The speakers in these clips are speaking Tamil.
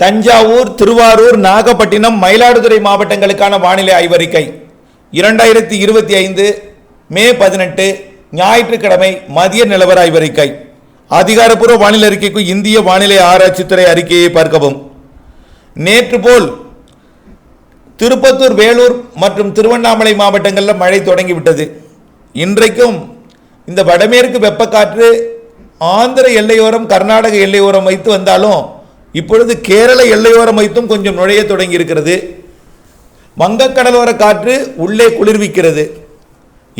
தஞ்சாவூர் திருவாரூர் நாகப்பட்டினம் மயிலாடுதுறை மாவட்டங்களுக்கான வானிலை ஆய்வறிக்கை. இரண்டாயிரத்தி இருபத்தி ஐந்து மே பதினெட்டு ஞாயிற்றுக்கிழமை மதிய நிலவர ஆய்வறிக்கை அதிகாரப்பூர்வ வானிலை அறிக்கைக்கு இந்திய வானிலை ஆராய்ச்சித்துறை அறிக்கையை பார்க்கவும். நேற்று போல் திருப்பத்தூர் வேலூர் மற்றும் திருவண்ணாமலை மாவட்டங்களில் மழை தொடங்கிவிட்டது. இன்றைக்கும் இந்த வடமேற்கு வெப்பக்காற்று ஆந்திர எல்லையோரம் கர்நாடக எல்லையோரம் வைத்து வந்தாலும் இப்பொழுது கேரள எல்லையோரம் வைத்தும் கொஞ்சம் நுழைய தொடங்கி இருக்கிறது வங்கக்கடலோர காற்று உள்ளே குளிர்விக்கிறது.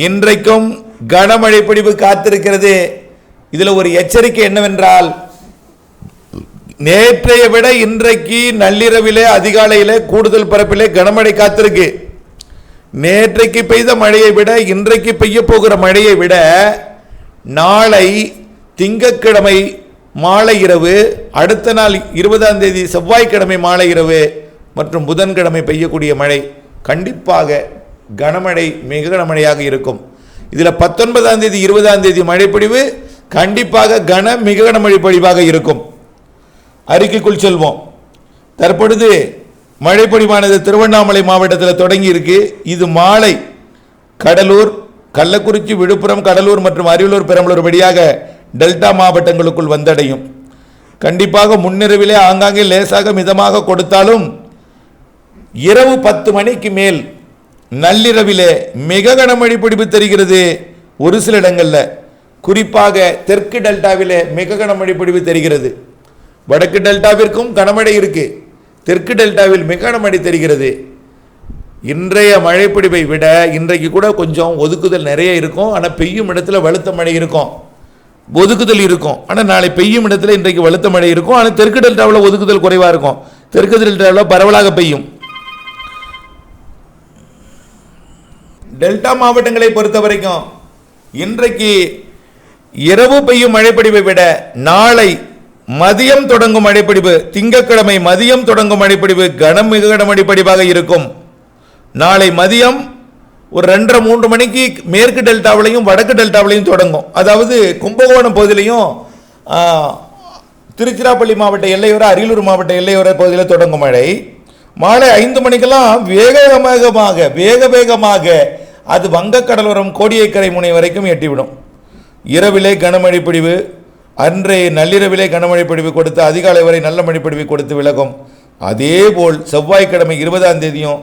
இன்றைக்கும் கனமழை பொழிவு காத்திருக்கிறது. இதில் ஒரு எச்சரிக்கை என்னவென்றால் நேற்றைய விட இன்றைக்கு நள்ளிரவிலே அதிகாலையிலே கூடுதல் பரப்பிலே கனமழை காத்திருக்கு. நேற்றைக்கு பெய்த மழையை விட இன்றைக்கு பெய்ய போகிற மழையை விட நாளை திங்கட்கிழமை மாலை இரவு அடுத்த நாள் இருபதாம் தேதி செவ்வாய்க்கிழமை மாலை இரவு மற்றும் புதன்கிழமை பெய்யக்கூடிய மழை கண்டிப்பாக கனமழை மிக கனமழையாக இருக்கும். இதில் பத்தொன்பதாம் தேதி இருபதாம் தேதி மழைப்பொழிவு கண்டிப்பாக கன மிக கனமழை பொழிவாக இருக்கும். அறிக்கைக்குள் செல்வோம். தற்பொழுது மழைப்பொழிவானது திருவண்ணாமலை மாவட்டத்தில் தொடங்கி இருக்கு இது மாலை கடலூர் கள்ளக்குறிச்சி விழுப்புரம் கடலூர் மற்றும் அரியலூர் பெரம்பலூர் வழியாக டெல்டா மாவட்டங்களுக்குள் வந்தடையும். கண்டிப்பாக முன்னிரவிலே ஆங்காங்கே லேசாக மிதமாக கொடுத்தாலும் இரவு பத்து மணிக்கு மேல் நள்ளிரவிலே மிக கனமழை பிடிப்பு தெரிகிறது ஒரு சில இடங்களில். குறிப்பாக தெற்கு டெல்டாவிலே மிக கனமழை பிடிப்பு தெரிகிறது. வடக்கு டெல்டாவிற்கும் கனமழை இருக்கு. தெற்கு டெல்டாவில் மிக கனமழை தெரிகிறது. இன்றைய மழைப்பிடிப்பை விட இன்றைக்கு கூட கொஞ்சம் ஒதுக்குதல் நிறைய இருக்கும். ஆனால் பெய்யும் இடத்துல வலுத்த மழை இருக்கும். ஒதுக்குதல் இருக்கும். ஆனால் நாளை பெய்யும் இடத்துல இன்றைக்கு வலுத்த மழை இருக்கும். ஆனால் தெற்கு டெல்டாவில் ஒதுக்குதல் குறைவாக இருக்கும். தெற்கு டெல்டாவில் பரவலாக பெய்யும். டெல்டா மாவட்டங்களை பொறுத்த வரைக்கும் இன்றைக்கு இரவு பெய்யும் மழைப்படிவை விட நாளை மதியம் தொடங்கும் மழைப்பிடிப்பு திங்கட்கிழமை மதியம் தொடங்கும் மழைப்பிடிப்பு கனம் மிக கனமழைப்பிடிப்பாக இருக்கும். நாளை மதியம் ஒரு ரெண்டரை மூன்று மணிக்கு மேற்கு டெல்டாவிலையும் வடக்கு டெல்டாவிலையும் தொடங்கும். அதாவது கும்பகோணம் பகுதியிலையும் திருச்சிராப்பள்ளி மாவட்ட எல்லையோர அரியலூர் மாவட்ட எல்லையோர பகுதியில் தொடங்கும் மழை. மாலை ஐந்து மணிக்கெல்லாம் வேக வேகமாக வேக வேகமாக அது வங்கக்கடலோரம் கோடியக்கரை முனை வரைக்கும் எட்டிவிடும். இரவிலே கனமழை பிடிவு அன்றைய நள்ளிரவிலே கனமழை பிடிவு கொடுத்து அதிகாலை வரை நல்ல மழை பிடிவு கொடுத்து விலகும். அதேபோல் செவ்வாய்க்கிழமை இருபதாம் தேதியும்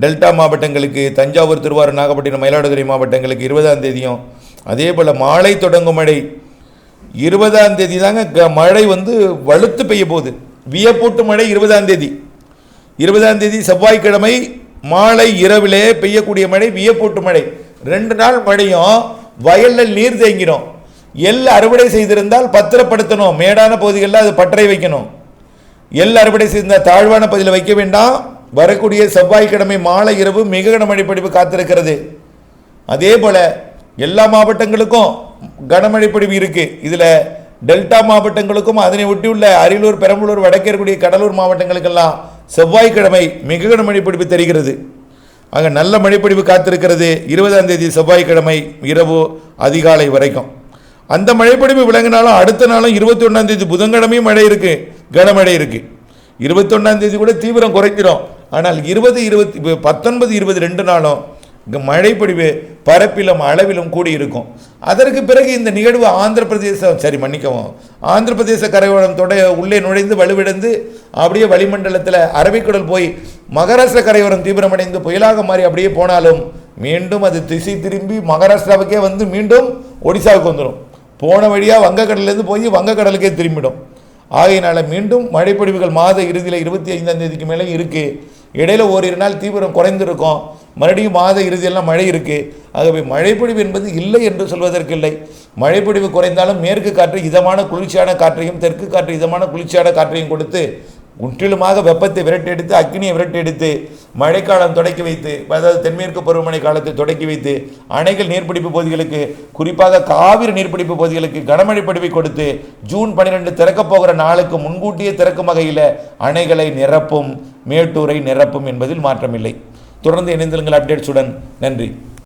டெல்டா மாவட்டங்களுக்கு தஞ்சாவூர் திருவாரூர் நாகப்பட்டினம் மயிலாடுதுறை மாவட்டங்களுக்கு இருபதாம் தேதியும் அதே போல் மாலை தொடங்கும் மழை. இருபதாம் தேதி தாங்க க- மழை வந்து வலுத்து பெய்ய போகுது. வியப்பூட்டு மழை இருபதாம் தேதி. இருபதாம் தேதி செவ்வாய்க்கிழமை மாலை இரவிலே பெய்யக்கூடிய மழை வியப்பூட்டு மழை. ரெண்டு நாள் மழையும் வயலில் நீர் தேங்கிடும். எள் அறுவடை செய்திருந்தால் பத்திரப்படுத்தணும். மேடான பகுதிகளில் அது பற்றை வைக்கணும். எள் அறுவடை செய்திருந்தால் தாழ்வான பகுதியில் வைக்க வேண்டாம். வரக்கூடிய செவ்வாய்க்கிழமை மாலை இரவு மிக கனமழை பொழிவு காத்திருக்கிறது. அதே போல எல்லா மாவட்டங்களுக்கும் கனமழை பொழிவு இருக்கு. இதில் டெல்டா மாவட்டங்களுக்கும் அதனை ஒட்டியுள்ள அரியலூர் பெரம்பலூர் வடக்கே இருக்கக்கூடிய கடலூர் மாவட்டங்களுக்கெல்லாம் செவ்வாய்க்கிழமை மிக கனமழை பொழிவு தெரிகிறது. ஆக நல்ல மழைப்பொழிவு காத்திருக்கிறது. இருபதாம் தேதி செவ்வாய்க்கிழமை இரவு அதிகாலை வரைக்கும். அந்த மழைப்பொழிவு விளங்கினாலும் அடுத்த நாளும் இருபத்தி ஒன்றாம் தேதி புதன்கிழமையும் மழை இருக்குது கனமழை இருக்குது இருபத்தொன்னாம் தேதி கூட தீவிரம் குறைக்கிறோம் ஆனால் இருபது இருபத்தி பத்தொன்பது இருபது ரெண்டு நாளும் இங்கே மழைப்பொழிவு பரப்பிலும் அளவிலும் கூடி இருக்கும் அதற்கு பிறகு இந்த நிகழ்வு ஆந்திர பிரதேசம் சரி மன்னிக்கவும். ஆந்திர பிரதேச கரையோரம் தொட உள்ளே நுழைந்து வலுவிழந்து அப்படியே வளிமண்டலத்தில் அரபிக்கடல் போய் மகாராஷ்டிர கரையோரம் தீவிரமடைந்து புயலாக மாறி அப்படியே போனாலும் மீண்டும் அது திசை திரும்பி மகாராஷ்டிராவுக்கே வந்து மீண்டும் ஒடிசாவுக்கு வந்துடும் போன வழியாக வங்கக்கடல்லேருந்து போய் வங்கக்கடலுக்கே திரும்பிடும். ஆகையினால் மீண்டும் மழைப்பொழிவுகள் மாத இறுதியில் இருபத்தி ஐந்தாம் தேதிக்கு மேலே இருக்குது இடையில் ஓரிரு நாள் தீவிரம் குறைந்திருக்கும். மறுபடியும் மாத இறுதியெல்லாம் மழை இருக்குது ஆகவே மழைப்பொழிவு என்பது இல்லை என்று சொல்வதற்கு இல்லை மழைப்பொழிவு குறைந்தாலும் மேற்கு காற்று இதமான குளிர்ச்சியான காற்றையும் தெற்கு காற்று இதமான குளிர்ச்சியான காற்றையும் கொடுத்து முற்றிலுமாக வெப்பத்தை விரட்டெடுத்து அக்னியை விரட்டியடித்து மழைக்காலம் தொடக்கி வைத்து அதாவது தென்மேற்கு பருவமழை காலத்தை தொடக்கி வைத்து அணைகள் நீர்பிடிப்பு பகுதிகளுக்கு குறிப்பாக காவிரி நீர்பிடிப்பு பகுதிகளுக்கு கனமழை பொழிவை கொடுத்து ஜூன் பன்னிரெண்டு திறக்கப் போகிற நாளுக்கு முன்கூட்டியே திறக்கும் வகையில் அணைகளை நிரப்பும் மேட்டூரை நிரப்பும் என்பதில் மாற்றமில்லை. தொடர்ந்து இணைந்திருங்கள் அப்டேட்ஸுடன். நன்றி.